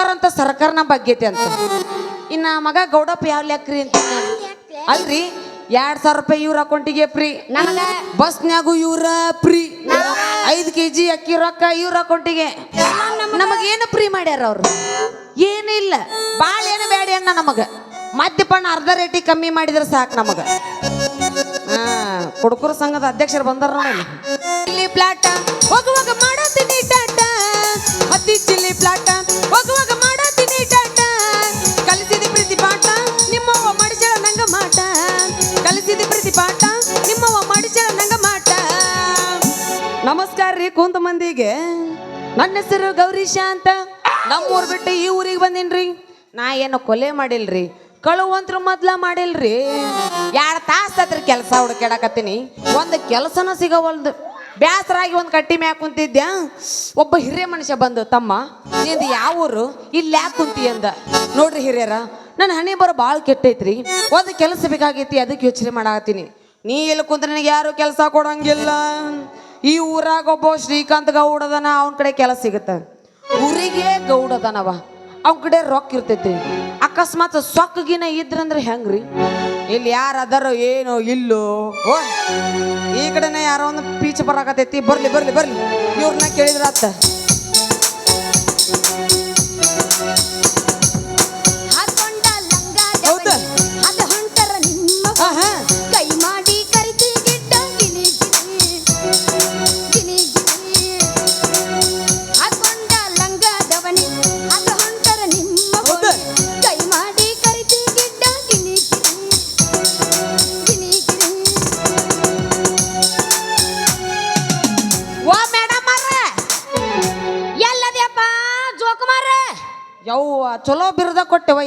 ಸರ್ಕಾರ ಅಂತ ಸರ್ಕಾರನ ಬಗ್ಗೈತಿ ಅಂತ. ಇನ್ನ ಮಗ ಗೌಡಪ್ಪ ಯಾವ ಲೆಕ್ರಿ ಅಂತ ಅಲ್ರಿ ಎರಡ್ ಸಾವಿರ ರೂಪಾಯಿ ಇವ್ರ ಅಕೌಂಟಿಗೆ ಫ್ರೀ. ಬಸ್ ಬಸ್ನ್ಯಾಗು ಇವ್ರ ಫ್ರೀ. ಐದು ಕೆ ಜಿ ಅಕ್ಕಿ ರೊಕ್ಕ ಇವ್ರ ಅಕೌಂಟಿಗೆ. ನಮಗೇನು ಫ್ರೀ ಮಾಡ್ಯಾರ ಅವ್ರು? ಏನಿಲ್ಲ ಭಾಳ ಏನು ಬೇಡ ಅಣ್ಣ ನಮಗ. ಮದ್ಯಪಾನ ಅರ್ಧ ರೇಟಿ ಕಮ್ಮಿ ಮಾಡಿದ್ರೆ ಸಾಕು ನಮಗ. ಆ ಕುಡುಕರ ಸಂಘದ ಅಧ್ಯಕ್ಷರು ಬಂದಾರ ನೋಡಿ ಇಲ್ಲಿ. ಪ್ಲಾಟ ಹೋಗುವಾಗ ಮಾಡತ್ತೀನಿ ಟಾಟ ಕಲಿಸಿದ ಪ್ರೀತಿ ಪಾಠ, ನಿಮ್ಮವ್ವ ಮಾಡಿಸಳ ನಂಗ ಮಾಟ. ನಮಸ್ಕಾರ ರೀ ಕುಂತ ಮಂದಿಗೆ. ನನ್ನ ಹೆಸರು ಗೌರೀಶ ಅಂತ. ನಮ್ಮೂರ್ ಬಿಟ್ಟು ಈ ಊರಿಗೆ ಬಂದಿನ್ರಿ. ನಾ ಏನು ಕೊಲೆ ಮಾಡಿಲ್ರಿ, ಕಳುವಂತ್ರ ಮೊದ್ಲ ಮಾಡಿಲ್ರಿ. ಎರಡು ತಾಸು ಹತ್ರ ಕೆಲಸ ಹುಡುಕಾಡಕತ್ತೀನಿ ಒಂದು ಕೆಲಸನೂ ಸಿಗವಲ್ದು. ಬ್ಯಾಸರಾಗಿ ಒಂದು ಕಟ್ಟಿ ಮ್ಯಾಗ ಕುಂತಿದ್ದೆ ಒಬ್ಬ ಹಿರಿಯ ಮನುಷ್ಯ ಬಂದು, ತಮ್ಮ, ನಿಂದು ಯಾವ ಊರು ಇಲ್ಲಿ ಯಾಕೆ ಕುಂತಿ ಅಂದ. ನೋಡ್ರಿ ಹಿರಿಯರ ನನ್ನ ಹಣೆ ಬರೋ ಭಾಳ ಕೆಟ್ಟೈತ್ರಿ. ಒಂದು ಕೆಲಸ ಬೇಕಾಗೈತಿ, ಅದಕ್ಕೆ ಯೋಚನೆ ಮಾಡಾಕತ್ತೀನಿ. ನೀ ಎಲ್ಲಿ ಕುಂದ್ರೆ ನನಗೆ ಯಾರು ಕೆಲಸ ಕೊಡಂಗಿಲ್ಲ. ಈ ಊರಾಗ ಒಬ್ಬ ಶ್ರೀಕಾಂತ್ ಗೌಡದನ ಅವನ ಕಡೆ ಕೆಲಸ ಸಿಗುತ್ತೆ. ಊರಿಗೆ ಗೌಡದನವ ಅವನ ಕಡೆ ರೊಕ್ಕ ಇರ್ತೈತಿ ಅಕಸ್ಮಾತ್ ಸೊಕ್ಕಗಿನ ಇದ್ರಂದ್ರೆ ಹೆಂಗ್ರಿ? ಇಲ್ಲಿ ಯಾರು ಏನೋ ಇಲ್ಲೋ. ಓ, ಈ ಕಡೆನೇ ಯಾರೋ ಒಂದು ಪೀಚ್ ಬರಾಕತೈತಿ ಬರ್ಲಿ ಬರ್ಲಿ ಬರ್ಲಿ. ಇವ್ರನ್ನ ಕೇಳಿದ್ರ ಅತ್ತ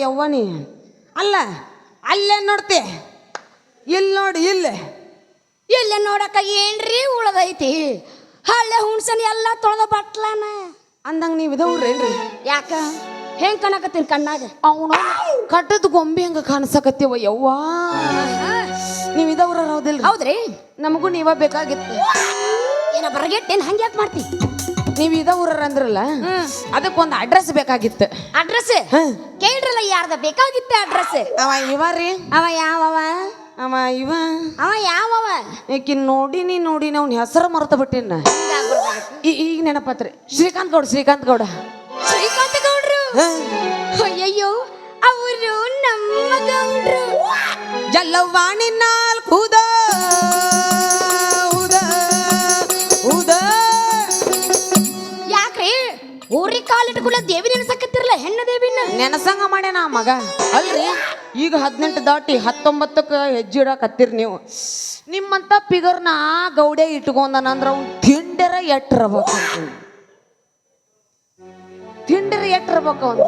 ಯವ್ವ ನೀ? ಅಲ್ಲ ಅಲ್ಲೇ ನೋಡ್ತಿ. ಇಲ್ಲಿ ನೋಡಿ ಇಲ್ಲಿ ಇಲ್ಲೇ ನೋಡಕ್ಕ ಏನ್ರಿ ಉಳದೈತಿ? ಹಳ್ಳೆ ಹುಣ್ಸನ್ ಎಲ್ಲ ತೊಳೆದ ಬಟ್ಲನ. ಅಂದಂಗ ನೀವು ಇದವ್ರೇನ್ರಿ ಯಾಕ? ಹೆಂಗ್ ಕಾಣಕತ್ತೀನಿ ಕಣ್ಣಾಗ? ಅವನು ಕಟ್ಟದ ಗೊಂಬೆ ಹಂಗ ಕಾಣಿಸಕತ್ತೀವ ಯವ್ವ? ನೀವು ಇದವ್ರ ಹೌದಿಲ್ರಿ? ಹೌದ್ರಿ? ನಮಗೂ ನೀವ ಬೇಕಾಗಿತ್ತು. ಏನ ಬರಗೆಟ್ಟೇನು ಹಂಗ ಯಾಕೆ ಮಾಡ್ತಿ? ನೀವು ಇದ ಊರರ ಅಂದ್ರಲ್ಲ ಅದಕ್ಕೊಂದು ಅಡ್ರೆಸ್ ಬೇಕಾಗಿತ್ತು. ಅಡ್ರೆಸ್. ಕೇಳ್ರಲ್ಲ ಯಾರ್ದ ಬೇಕಾಗಿತ್ತು ಅಡ್ರೆಸ್ ಅವ ಇವ ರೀ. ಅವ ಯಾವವ? ಅವ ಇವ. ಅವ ಯಾವವ? ನೋಡಿ ನೋಡಿನಿ ನೋಡಿನಿ ಅವ್ನ ಹೆಸರು ಮರೆತು ಬಿಟ್ಟಿನ ಈಗ ನೆನಪತ್ರಿ. ಶ್ರೀಕಾಂತ್ ಗೌಡ ಶ್ರೀಕಾಂತ್ ಗೌಡ. ಶ್ರೀಕಾಂತ್ ಗೌಡ್ರು? ಅಯ್ಯಯ್ಯೋ ಅವರು ನಮ್ಮ ಗೌಡ್ರು. ನಾಲ್ಕು ನಾಲ್ಕುದ ಕಾಲಿಟ್ಕೊಳ್ಳ ದೇವಿ ನೆನಸಕತ್ತಿರಲ್ಲ ಹೆಣ್ಣ ದೇವಿನ? ನೆನಸಂಗ ಮಾಡ್ಯಾನ ಆ ಮಗ. ಅಲ್ರಿ ಈಗ ಹದಿನೆಂಟು ದಾಟಿ ಹತ್ತೊಂಬತ್ತಕ್ಕೆ ಹೆಜ್ಜೆ ಇಡಕತ್ತೀರಿ ನೀವು. ನಿಮ್ಮಂತ ಪಿಗರ್ನ ಆ ಗೌಡೆ ಇಟ್ಕೊಂಡನಂದ್ರ ಅವ್ನು ತಿಂಡರ ಎಟ್ಟಿರ್ಬೇಕು ತಿಂಡರ ಎಟ್ಟಿರ್ಬೇಕು ಅವನು.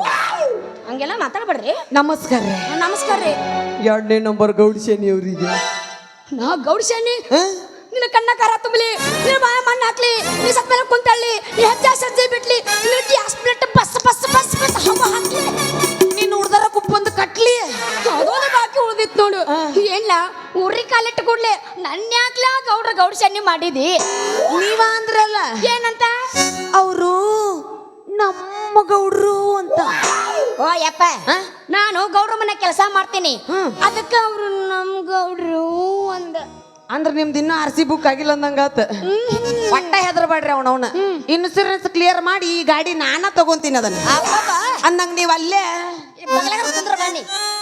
ಹಂಗೆಲ್ಲ ಮಾತಾಡ್ಬೇಡ್ರಿ. ನಮಸ್ಕಾರ ರೀ. ನಮಸ್ಕಾರ ರೀ. ಎರಡನೇ ನಂಬರ್ ಗೌಡಶೇನಿ ಅವರಿಗೆ ನಾ ಗೌಡ್ಸೇನಿ? ನಿನ್ನ ಕಣ್ಣ ಕಾರ ತುಂಬಲಿ ನಿನ್ನ ಬಾಯ ಮಣ್ಣು ಹಾಕ್ಲಿ ನೀ ಸತ್ ಮೇಲೆ ಕುಂತಳ್ಳಿ ನೀ ಹೆಜ್ಜೆ ಸಜ್ಜೆ ಬಿಡ್ಲಿ ನಿನ್ನ ಗ್ಯಾಸ್ ಪ್ಲೇಟ್ ಬಸ್ ಬಸ್ ಬಸ್ ಬಸ್ ಹಮ್ಮ ಹಾಕ್ಲಿ. ನೀನು ಉಡ್ದಾರ ಕುಪ್ಪೊಂದು ಕಟ್ಲಿ. ಅದೊಂದು ಬಾಕಿ ಉಳ್ದಿತ್ತು ನೋಡು. ಏನ್ಲ ಊರಿ ಕಾಲಿಟ್ಟು ಕೂಡ್ಲಿ ನನ್ನ ಯಾಕ್ಲ ಗೌಡ್ರ ಗೌಡ್ಸೇನಿ ಮಾಡಿದಿ. ನೀವ ಅಂದ್ರಲ್ಲ ಏನಂತ? ಅವರು ನಮ್ಮ ಗೌಡ್ರು ಅಂತ. ಓ ಯಪ್ಪ. ನಾನು ಗೌಡ್ರ ಮನೆ ಕೆಲಸ ಮಾಡ್ತೀನಿ. ಅದಕ್ಕೆ ಅವರು ನಮ್ಮ ಗೌಡ್ರು ಅಂದ. ಅಂದ್ರ ನಿಮ್ದು ಇನ್ನೂ ಆರ್ ಸಿ ಬುಕ್ ಆಗಿಲ್ಲ ಅಂದಂಗಾತ ಒಟ್ಟ ಹೆದರ್ಬೇಡ್ರಿ ಅವನವನ ಇನ್ಸೂರೆನ್ಸ್ ಕ್ಲಿಯರ್ ಮಾಡಿ ಈ ಗಾಡಿ ನಾನ ತಗೊಂತೀನಿ ಅದನ್ನ. ಅಂದಂಗ ನೀವ್ ಅಲ್ಲೇ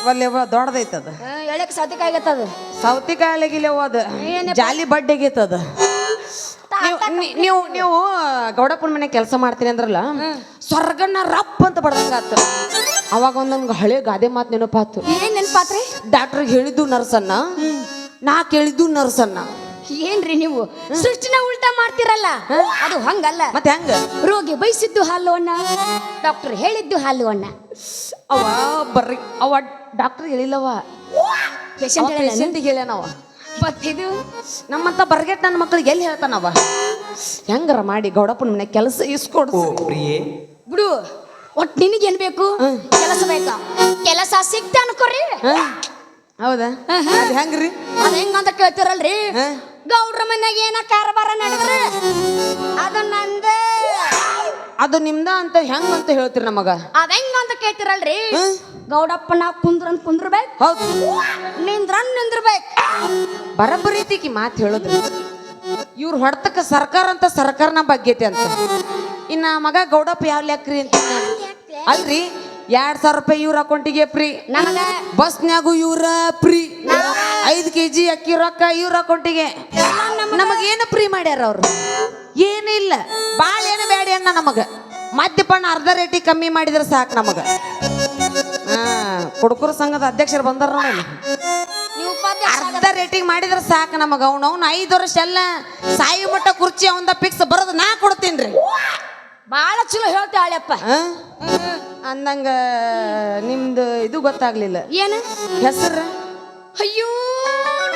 ಒಲ್ಲೆ ದೊಡ್ಡದೈತ ಅದ. ಎಳಕ್ ಸಾಧ್ಯಕ್ಕೆ ಆಗತ್ತದ ಸೌತಿಕಾಯಿಲೆಗಿಲೆ ಹೋದ ಜಾಲಿ ಬಡ್ಡೆಗೈತದ ಅದು. ನೀವು ನೀವು ಗೌಡಪ್ಪನ ಮನೆ ಕೆಲಸ ಮಾಡ್ತೀನಿ ಅಂದ್ರಲ್ಲ ಸ್ವರ್ಗನ ರಪ್ ಅಂತ ಬಡ್ದಂಗಾತ ಅವಾಗ ಒಂದೊಂದು ಹಳೆ ಗಾದೆ ಮಾತು ನೆನಪಾತು. ಏನ್ ನೆನಪಾತ್ರಿ? ಡಾಕ್ಟರ್ಗೆ ಹೇಳಿದ್ದು ನರ್ಸನ್ನ. ನಾ ಕೇಳಿದ್ದು ನರ್ಸನ್ನ. ಏನ್ರಿ ನೀವು? ಸೃಷ್ಟಿನ ಉಲ್ಟಾ ಮಾಡ್ತಿರಲ್ಲ? ಅದು ಹಂಗಲ್ಲ. ಮತ್ತೆ ಹೆಂಗ? ರೋಗಿ ಬಯಸಿದ್ದು ಹಾಲು ಅಣ್ಣ ಡಾಕ್ಟರ್ ಹೇಳಿದ್ದು ಹಾಲು ಅಣ್ಣ ಅವ ಬರ್ರಿ ಅವ ಡಾಕ್ಟರ್ ಹೇಳಿಲ್ಲವ. ಪೇಷಂಟ್ ಹೇಳ್ಯಾನವ ಮತ್ತಿದು ನಮ್ಮಂತ ಬರ್ಗೆಟ್ ನನ್ನ ಮಕ್ಳಿಗೆ ಎಲ್ಲಿ ಹೇಳ್ತಾನವ ಹೆಂಗಾರ ಮಾಡಿ ಗೌಡಪ್ಪನ ಮನೆ ಕೆಲಸ ಇಸ್ಕೊಡು ಬಿಡು ಒಟ್ ನಿನಗೇನ್ ಬೇಕು? ಕೆಲಸ ಬೇಕಾ? ಕೆಲಸ ಸಿಕ್ತ ಅನ್ಕೋರಿ. ಹ? ಹೌದಾ? ಅದ್ ಹೆಂಗ್ರಿ? ಅದ ಹೆಂಗಂತ ಕೇಳ್ತಿರಲ್ರಿ? ಗೌಡ್ರ ಮನ್ಯಾಗ ಏನ ಕಾರಬಾರ ನಡೆದ್ರೆ ಅದು ನಂದ. ಅದು ನಿಮ್ದ ಅಂತ ಹೆಂಗ್ ಅಂತ ಹೇಳ್ತೀರಿ ನಮಗ? ಅದ ಹೆಂಗ ಅಂತ ಕೇಳ್ತಿರಲ್ರಿ? ಗೌಡಪ್ಪನ ಗೌಡಪ್ಪ ನಾ ಕುಂದ್ರನ್ ಕುಂದ್ರಬೇಕು. ಹೌದು. ನಿಂದ್ರನ್ ನಿಂದ್ರಬೇಕು. ಬರಬರೀತಿಗೆ ಮಾತು ಹೇಳೋದು. ಇವ್ರು ಹೊಡ್ತಕ್ಕ ಸರ್ಕಾರ ಅಂತ ಸರ್ಕಾರನ ಬಗ್ಗೈತಿ ಅಂತ. ಇನ್ನ ಮಗ ಗೌಡಪ್ಪ ಯಾವ ಲೆಕ್ರಿ ಅಂತ ಅಲ್ರಿ? ಎರಡ್ ಸಾವಿರ ರೂಪಾಯಿ ಇವ್ರ ಅಕೌಂಟಿಗೆ ಫ್ರೀ. ನಮಗೆ ಬಸ್ನ್ಯಾಗು ಇವ್ರ ಫ್ರೀ. ಐದು ಕೆ ಜಿ ಅಕ್ಕಿ ರೊಕ್ಕ ಇವ್ರ ಅಕೌಂಟಿಗೆ. ನಮಗೇನು ಫ್ರೀ ಮಾಡ್ಯಾರ ಅವ್ರು? ಏನಿಲ್ಲ ಬಾಳ ಭಾಳ ಏನು ಬೇಡ ಅಣ್ಣ ನಮಗ. ಮದ್ಯಪಣ್ಣ ಅರ್ಧ ರೇಟಿ ಕಮ್ಮಿ ಮಾಡಿದ್ರೆ ಸಾಕು ನಮಗ. ಕುಡುಕರ ಸಂಘದ ಅಧ್ಯಕ್ಷರು ಬಂದಾರ ನೋಡಿ ಅರ್ಧ ರೇಟಿಗೆ ಮಾಡಿದ್ರೆ ಸಾಕು ನಮಗ. ಅವ್ನು ಅವ್ನು ಐದು ವರ್ಷ ಎಲ್ಲ ಸಾಯಿ ಮಟ್ಟ ಕುರ್ಚಿ ಅವಂದ ಫಿಕ್ಸ್ ಬರೋದು ನಾ ಕೊಡ್ತೀನಿ ರೀ ಬಾಳ ಚಲೋ ಹೇಳ್ತಾಳಪ್ಪ ಅಂದಂಗ ನಿಮ್ದು ಇದು ಗೊತ್ತಾಗ್ಲಿಲ್ಲ. ಏನು? ಹೆಸರ? ಅಯ್ಯೋ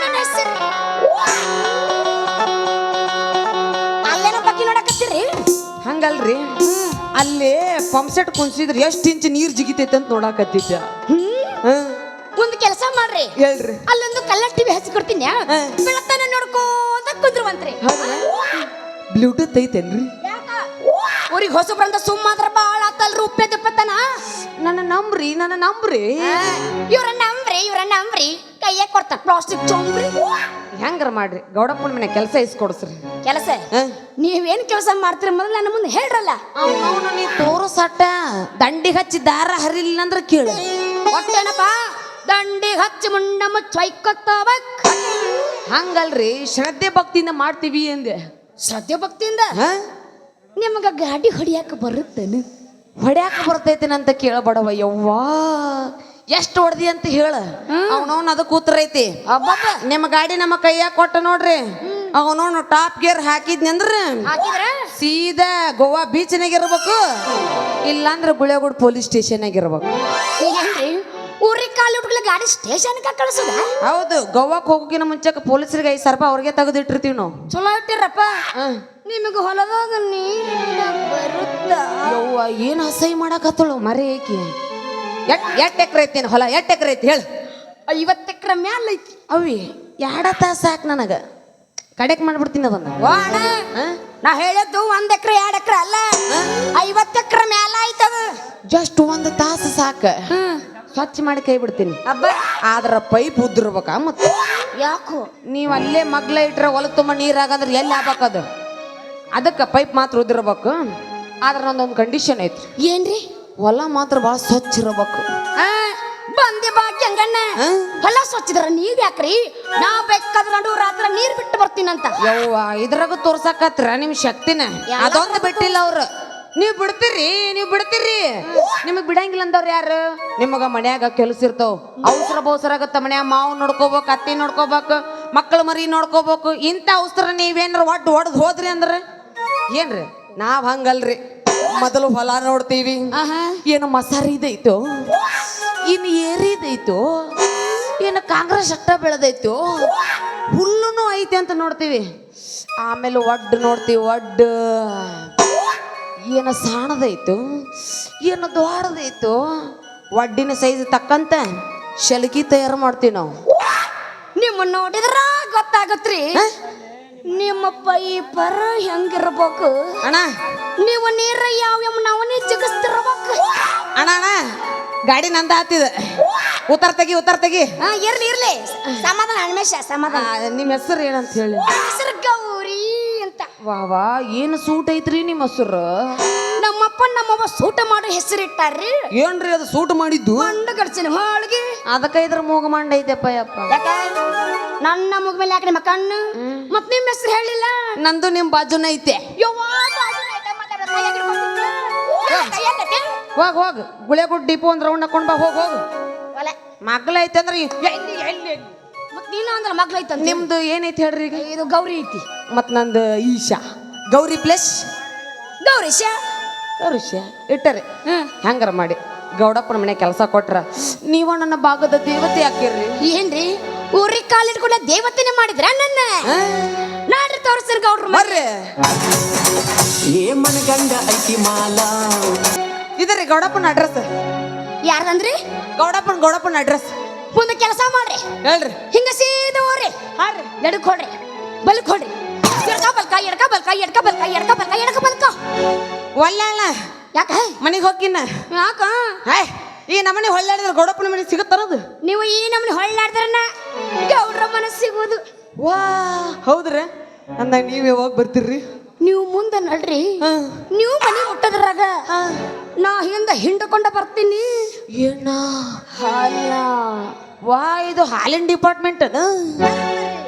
ನನ್ನ ಹೆಸರು. ಅಲ್ಲೇನ ಬಗ್ಗೆ ನೋಡಕತ್ತೀರಿ? ಹಂಗಲ್ರಿ. ಅಲ್ಲಿ ಪಂಪ್ ಸೆಟ್ ಎಷ್ಟು ಇಂಚ್ ನೀರ್ ಜಿಗಿತೈತೆ ಅಂತ ನೋಡಾಕತ್ತಿದ್ದ. ಒಂದು ಕೆಲಸ ಮಾಡ್ರಿ. ಹೇಳ್ರಿ. ಅಲ್ಲೊಂದು ಕಲರ್ ಟಿವಿ ಹಚ್ಚಿ ಕೊಡ್ತೀನಿ. ನೋಡ್ಕೋ ಅಂತ ನೋಡ್ಕೋತ ಕುಂದ್ರುವಂತ್ರಿ. ಬ್ಲೂಟೂತ್ ಐತೇನ್ರಿ? ಊರಿಗೆ ಸುಮ್ಮ ಸುಮ್ಮಾದ್ರ ಬಾಳ ಆತಲ್ರಿ ಉಪ್ಪೆ ದಪ್ಪತನ. ನನ್ನ ನಂಬ್ರಿ ನನ್ನ ನಂಬ್ರಿ. ಇವ್ರ ನಂಬ್ರಿ ಇವ್ರ ನಂಬ್ರಿ. ಕೈಯ ಕೊಡ್ತಾರ ಪ್ಲಾಸ್ಟಿಕ್ ಚೊಂಬ್ರಿ. ಹೆಂಗಾರ ಮಾಡ್ರಿ? ಗೌಡಪ್ಪನ ಮನೆ ಕೆಲಸ ಇಸ್ಕೊಡ್ಸ್ರಿ. ಕೆಲಸ? ನೀವೇನ್ ಕೆಲಸ ಮಾಡ್ತೀರಿ? ಮೊದಲು ನನ್ನ ಮುಂದೆ ಹೇಳ್ರಲ್ಲ. ತೋರು ನೀ ತೋರು ಸಟ್ಟ. ದಂಡಿಗೆ ಹಚ್ಚಿ ದಾರ ಹರಿಲಿಲ್ಲ ಅಂದ್ರೆ ಕೇಳು. ಒಟ್ಟೇನಪ್ಪ ದಂಡಿ ಹಚ್ಚಿ ಮುಂಡ ಮುಚ್ಚ ಹಂಗಲ್ರಿ ಶ್ರದ್ಧೆ ಭಕ್ತಿಯಿಂದ ಮಾಡ್ತೀವಿ ಅಂದೆ. ಶ್ರದ್ಧೆ ಭಕ್ತಿಯಿಂದ? ಹಾ ನಿಮಗ ಗಾಡಿ ಹೊಡಿಯಾಕ ಬರುತ್ತೇನು? ಹೊಡ್ಯಾಕ ಬರ್ತೈತೇನಂತ ಕೇಳಬಡವ ಯವ್ವಾ. ಎಷ್ಟು ಹೊಡೆದಿ ಅಂತ ಹೇಳ. ಅವನವನ್ ಅದಕ್ಕೆ ಉತ್ತರ ಐತಿ. ನಿಮ್ಮ ಗಾಡಿ ನಮ್ಮ ಕೈಯಾಗ ಕೊಟ್ಟ ನೋಡ್ರಿ. ಅವನವನು ಟಾಪ್ ಗೇರ್ ಹಾಕಿದ್ನಿ ಅಂದ್ರ ಸೀದಾ ಗೋವಾ ಬೀಚ್ನಾಗ ಇರ್ಬೇಕು. ಇಲ್ಲಾಂದ್ರ ಗುಳೇಗುಡ್ ಪೊಲೀಸ್ ಸ್ಟೇಷನ್ ಇರ್ಬೇಕು. ಊರಿಗೆ ಕಾಲು ಗಾಡಿ ಸ್ಟೇಷನ್ ಕಳಿಸೋದ? ಹೌದು ಗೋವಾಕ್ ಹೋಗೋಕಿನ ಮುಂಚೆ ಪೊಲೀಸರಿಗೆ ಐದು ಸಾವಿರ ರೂಪಾಯಿ ಅವ್ರಿಗೆ ತೆಗೆದಿಟ್ಟಿರ್ತೀವಿ ನಾವು. ಚಲೋ ಇಟ್ಟಿರಪ್ಪ. ನಿಮಗೆ ಹೊಲದಾಗ ನೀರು ಬರುತ್ತಾ? ಯವ್ವ ಏನು ಅಸಹ್ಯ ಮಾಡಕತ್ತಳು ಮರಿ ಏಕೆ ಎಟ್ ಎಕರೆ ಐತಿ ಹೊಲ? ಎಟ್ ಎಕರೆ ಐತಿ ಹೇಳು. ಐವತ್ತು ಎಕರೆ ಮ್ಯಾಲ ಐತಿ. ಅವಿ ಎರಡ ತಾಸು ಸಾಕು ನನಗೆ. ಕಡೆಕ್ ಮಾಡ್ಬಿಡ್ತೀನಿ ಅದನ್ನ. ವಾಣ? ನಾ ಹೇಳಿದ್ದು ಒಂದ್ ಎಕರೆ ಎರಡ್ ಎಕರೆ ಅಲ್ಲ. ಐವತ್ತು ಎಕರೆ ಮ್ಯಾಲ ಆಯ್ತದ ಜಸ್ಟ್ ಒಂದು ತಾಸು ಸಾಕು. ಸ್ವಚ್ಛ ಮಾಡಿ ಕೈ ಬಿಡ್ತೀನಿ. ಅಬ್ಬ. ಆದ್ರ ಪೈಪ್ ಉದ್ರಬೇಕಾ ಮತ್ತೆ. ಯಾಕೋ? ನೀವು ಅಲ್ಲೇ ಮಗ್ಲ ಇಟ್ರೆ ಹೊಲ ತುಂಬ ನೀರಾಗಂದ್ರೆ ಎಲ್ಲಿ ಆಗ್ಬೇಕದು ಅದಕ್ಕೆ ಪೈಪ್ ಮಾತ್ರ ಉದಿರ್ಬೇಕು ಆದ್ರೆ ನಂದೊಂದು ಕಂಡೀಷನ್ ಐತಿ ಏನ್ರಿ? ಹೊಲ ಮಾತ್ರ ಭಾಳ ಸ್ವಚ್ಛ ಇರ್ಬೇಕು. ಬಂದೆ ಭಾಗ್ಯಂಗಣ್ಣ? ಹೊಲ ಸ್ವಚ್ಛದ್ರ ನೀವ್ ಯಾಕ್ರಿ? ನಾ ಬೇಕಾದ್ರ ನಡು ರಾತ್ರಿ ನೀರ್ ಬಿಟ್ಟು ಬರ್ತೀನಂತ. ಯವ್ವ ಇದ್ರಾಗ ತೋರ್ಸಕತ್ರ ನಿಮ್ ಶಕ್ತಿನ? ಅದೊಂದು ಬಿಟ್ಟಿಲ್ಲ ಅವ್ರು. ನೀವ್ ಬಿಡ್ತೀರಿ ನೀವ್ ಬಿಡ್ತೀರಿ. ನಿಮಗ್ ಬಿಡಂಗಿಲ್ಲ ಅಂದವ್ರು ಯಾರು? ನಿಮಗ ಮನ್ಯಾಗ ಕೆಲಸ ಇರ್ತಾವ. ಅವಸರ ಬೌಸರ ಆಗತ್ತ ಮನ್ಯಾಗ. ಮಾವು ನೋಡ್ಕೋಬೇಕು ಅತ್ತಿ ನೋಡ್ಕೋಬೇಕು ಮಕ್ಕಳ ಮರಿ ನೋಡ್ಕೋಬೇಕು. ಇಂಥ ಅವಸರ ನೀವೇನಾರ ಒಟ್ಟು ಹೊಡೆದ್ ಹೋದ್ರಿ ಅಂದ್ರ? ಏನ್ರಿ? ನಾವ್ ಹಂಗಲ್ರಿ. ಮೊದಲು ಹೊಲ ನೋಡ್ತೀವಿ. ಏನು ಮಸಾರಿದೈತೋ ಇನ್ನು ಏರಿದೈತು ಏನು ಕಾಂಗ್ರೆಸ್ ಅಟ್ಟ ಬೆಳೆದೈತೋ? ಹುಲ್ಲುನು ಐತೆ ಅಂತ ನೋಡ್ತೀವಿ. ಆಮೇಲೆ ಒಡ್ ನೋಡ್ತೀವಿ ಒಡ್. ಏನು ಸಾಣದೈತು? ಏನು ದೊಡ್ಡದೈತು ಒಡ್ಡಿನ ಸೈಜ್ ತಕ್ಕಂತ ಶಲಕಿ ತಯಾರು ಮಾಡ್ತೀವಿ ನಾವು. ನಿಮ್ಮನ್ನ ನೋಡಿದ್ರ ಗೊತ್ತಾಗತ್ರಿ. ನಿಮ್ಮ ಪರ ಹೆಂಗಿರ್ಬೇಕು? ಅಣ್ಣ. ನೀವು ನೀರ ಯಾವ ಯಾವ ನಾವನೇ ಜಗಸ್ತಿರ್ಬೇಕು ಅಣ್ಣ ಅಣ್ಣ. ಗಾಡಿ ನಂದ ಹತ್ತಿದ ಉತ್ತರ ತೆಗಿ ಉತ್ತರ ತೆಗಿ. ಹಾ ಇರ್ಲಿ ಇರ್ಲಿ. ಸಮಾಧಾನ ಆ, ಸಮಾಧಾನ. ನಿಮ್ಮ ಹೆಸರು ಏನಂತ ಹೇಳಿ? ಹೆಸರು ಗೌರಿ ಅಂತ. ವಾ ವಾ ಏನು ಸೂಟ್ ಐತ್ರಿ ನಿಮ್ಮ ಹೆಸರು? ನಮ್ಮಪ್ಪ ನಮ್ಮವ್ವ ಸೂಟ ಮಾಡೋ ಹೆಸರಿಟ್ಟಾರ್ರಿ ಏನ್ರಿ ಅದು ಸೂಟ್ ಮಾಡಿದ್ದು? ಮಂಡ ಗಡ್ಸಿನ ಹಾಳಿಗೆ. ಅದಕ್ಕೆ ಇದ್ರ ಮೂಗ ಮಂಡ ಐತೆಪ್ಪ ಯಪ್ಪ. ಯಾಕ? ನನ್ನ ಮುಗ ಮೇಲೆ ಯಾಕೆ ನಿಮ್ಮ ಕಣ್ಣು. ಮತ್ ನಿಮ್ಮ ಹೆಸರು ಹೇಳಿಲ್ಲ? ನಂದು ನಿಮ್ ಬಾಜುನ ಐತೆ. ಐತೆ, ಐತೆ? ಹೋಗ್ ಹೋಗ್. ಗುಳೆಗುಡ್ ಡಿಪೋ ಒಂದ್ ರೌಂಡ್ ಹಾಕೊಂಡ್ ಬಾ ಹೋಗ್ ಹೋಗ್. ಮಗ್ಲ ಐತೆ ಅಂದ್ರೆ? ಮತ್ ನೀನು ಅಂದ್ರೆ ಮಗ್ಳ ಐತಂತ. ನಿಮ್ದು ಏನೈತಿ ಹೇಳ್ರಿ ಈಗ? ಇದು ಗೌರಿ ಐತಿ. ಮತ್ ನಂದು ಈಶಾ. ಗೌರಿ ಪ್ಲಸ್? ಗೌರೀಶ ಗೌರೀಶ ಇಟ್ಟರೆ. ಹೆಂಗಾರ ಮಾಡಿ. ಗೌಡಪ್ಪನ ಮನೆ ಕೆಲಸ ಕೊಟ್ರ. ನೀವ ನನ್ನ ಭಾಗದ ದೇವತೆ ಹಾಕಿರ್ರಿ ಏನ್ರಿ? ಊರಿಗೆ ಕಾಲಿಟ್ಕೊಂಡ ದೇವತೆನೆ ಮಾಡಿದ್ರ ನನ್ನ ನಾಡ್ರಿ ತೋರಿಸ್ರಿ ಗೌಡ್ರ ಮನೆ. ಬರ್ರಿ ಏ ಮನಗಂಡ ಐತಿ ಮಾಲ ಇದರಿ ಗೌಡಪ್ಪನ ಅಡ್ರೆಸ್ ಯಾರ್ದಂದ್ರಿ ಗೌಡಪ್ಪನ ಗೌಡಪ್ಪನ ಅಡ್ರೆಸ್ ಮುಂದೆ ಕೆಲಸ ಮಾಡ್ರಿ ಹೇಳ್ರಿ. ಹಿಂಗ ಸೀದಾ ಹೋಗ್ರಿ ಹಾರ್ರಿ ಎಡಕ್ ಹೊಡ್ರಿ ಬಲಕ್ ಹೊಡ್ರಿ ಎಡ್ಕ ಬಲ್ಕ ಎಡ್ಕ ಬಲ್ಕ ಎಡ್ಕ ಬಲ್ಕ ಎಡ್ಕ ಬಲ್ಕ ಎಡ್ಕ ಬಲ್ಕ ಒಲ್ಲಾಳ ಯಾಕ? ಮನೆಗೆ ಹೋಗಿನ ಯಾಕ? ಹಾಯ್ ಈ ನಮ್ಮನೆ ಹೊಳ್ಳಾಡಿದ್ರೆ ಗೌಡಪ್ಪನ ಮನೆ ಸಿಗುತ್ತಾರದು ನೀವು ಈ ನಮನೆ ಹೊಳ್ಳಾಡ್ದ್ರನ ಗೌಡ್ರ ಮನಸ್ಸು ಸಿಗುವುದು. ವಾ ಹೌದ್ರ. ಅಂದ ನೀವು ಯಾವಾಗ ಬರ್ತೀರ್ರಿ ನೀವು ಮುಂದೆ ನಡ್ರಿ. ಹಾ. ನೀವು ಮನೆ ಮುಟ್ಟದ್ರಾಗ ನಾ ಹಿಂದ ಹಿಂಡ್ಕೊಂಡ ಬರ್ತೀನಿ. ಏನ ವಾ ಇದು ಹಾಲಿನ ಡಿಪಾರ್ಟ್ಮೆಂಟ್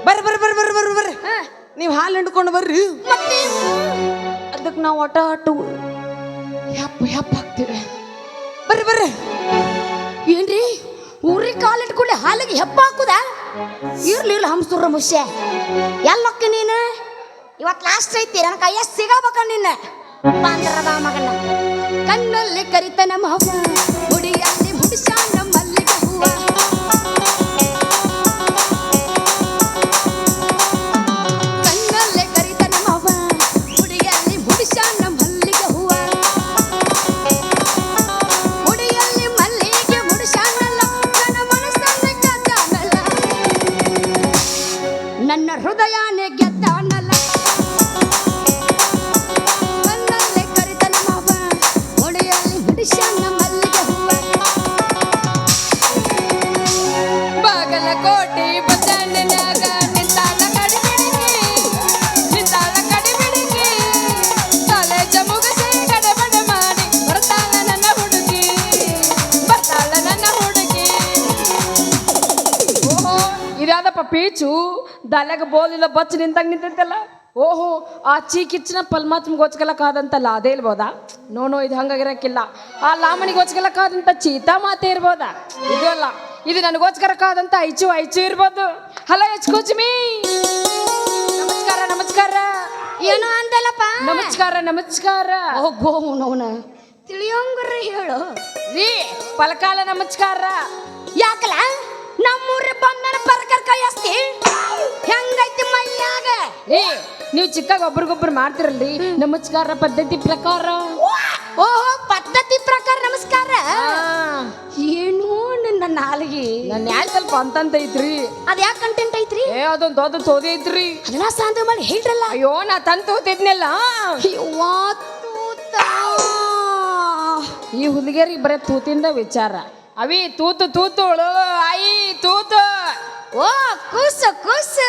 ಬರ್ರಿ ಬರ್ರಿ ಬರ್ರಿ ಬರ್ರಿ ಬರ್ರಿ ಬರ್ರಿ. ಹಾ. ನೀವು ಹಾಲು ಹಿಂಡ್ಕೊಂಡು ಬರ್ರಿ. ಅದಕ್ಕೆ ನಾವು ಆಟ ಆಟು ಯಪ್ಪ ಯಪ್ಪ ಹಾಕ್ತೀವಿ. ಬರ್ರಿ ಬರ್ರಿ. ಏನ್ರಿ? ಊರಿಗೆ ಕಾಲಿಟ್ಕೊಳ್ಳಿ ಹಾಲಿಗೆ ಹೆಪ್ಪ ಹಾಕುದ? ಇರ್ಲಿಲ್ಲ ಹಂಸೂರ ಮುಷ್ಯ. ಎಲ್ಲಕ್ಕ ನೀನು? ಇವತ್ತು ಲಾಸ್ಟ್ ಐತಿ, ನನ್ನ ಕೈಯ ಸಿಗಬೇಕ ನಿನ್ನ. ಬಾಂದ್ರ ಬಾ ಮಗನ. ಕಣ್ಣಲ್ಲಿ ಕರಿತನ ಮಾವ ಮುಡಿಯಲ್ಲಿ ಮುಡಿಸ್ಯಾನ. ದಲೆಗ ಬೋಲಿಲ್ಲ ಬಚ್ಚ ನಿಂತಾಗ ನಿಂತೈತಲ್ಲ ಓಹೋ ಆ ಚೀಕಿಚ್ಚಿನ ಪಲ್ಮಾತ್ಮ ಗೋಚ್ಕಲಕ್ಕಾದಂತಲ್ಲ ಅದೇ ಇರ್ಬೋದಾ? ನೋ ನೋ ಇದು ಹಂಗಾಗಿರಕ್ಕಿಲ್ಲ ಆ ಲಾಮಣಿಗೆ ಗೋಚ್ಕಲಕ್ಕಾದಂತ ಚೀತಾ ಮಾತೆ ಇರ್ಬೋದಾ? ಇದು ಅಲ್ಲ ಇದು ನನಗೋಸ್ಕರಕ್ಕಾದಂತ ಐಚು ಐಚು ಇರ್ಬೋದು. ಹಲೋ ಎಚ್ಕೋಚ್ಮಿ ನಮಸ್ಕಾರ ನಮಸ್ಕಾರ. ಏನೋ ಅಂತಲ್ಲಪ್ಪ ನಮಸ್ಕಾರ ನಮಸ್ಕಾರ. ಓ ಗೋವನವನ ತಿಳಿಯೋಂಗ್ರ ಹೇಳು. ರೀ ಪಲಕಾಲ ನಮಸ್ಕಾರ. ಯಾಕಲ? ನಮ್ಮೂರ ಬಂದನ ಪರ್ಕರ್ ಕೈ ಅಸ್ತಿ ಹೆಂಗೈತಿ ಮೈಯಾಗ? ಏ ನೀವು ಚಿಕ್ಕಾಗ ಒಬ್ರಿಗೊಬ್ರು ಮಾಡ್ತಿರಲ್ರಿ. ನಮಸ್ಕಾರ ಪದ್ಧತಿ ಪ್ರಕಾರ. ಓಹೋ ಪದ್ಧತಿ ಪ್ರಕಾರ ನಮಸ್ಕಾರ. ಏನು ನನ್ನ ನಾಲಿಗೆ. ನನ್ನ ಯಾಕೆ ಸ್ವಲ್ಪ ಅಂತಂತ ಐತ್ರಿ? ಅದ್ ಯಾಕೆ ಕಂಟೆಂಟ್ ಐತ್ರಿ? ಏ ಅದೊಂದ್ ದೊಡ್ಡ ತೋದಿ ಐತ್ರಿ. ಅದನ್ನ ಸಾಂದ ಮಾಡಿ ಹೇಳ್ರಲ್ಲ. ಅಯ್ಯೋ ನಾ ತಂದು ತೋತಿದ್ನೆಲ್ಲ. ಈ ಹುಡುಗಿಯರಿಗೆ ಬರೀ ತೂತಿಂದ ವಿಚಾರ. ಅವಿ ತೂತು ತೂತು ಆಯಿ ತೂತು. ಓ ಕೂಸು ಕೂಸು.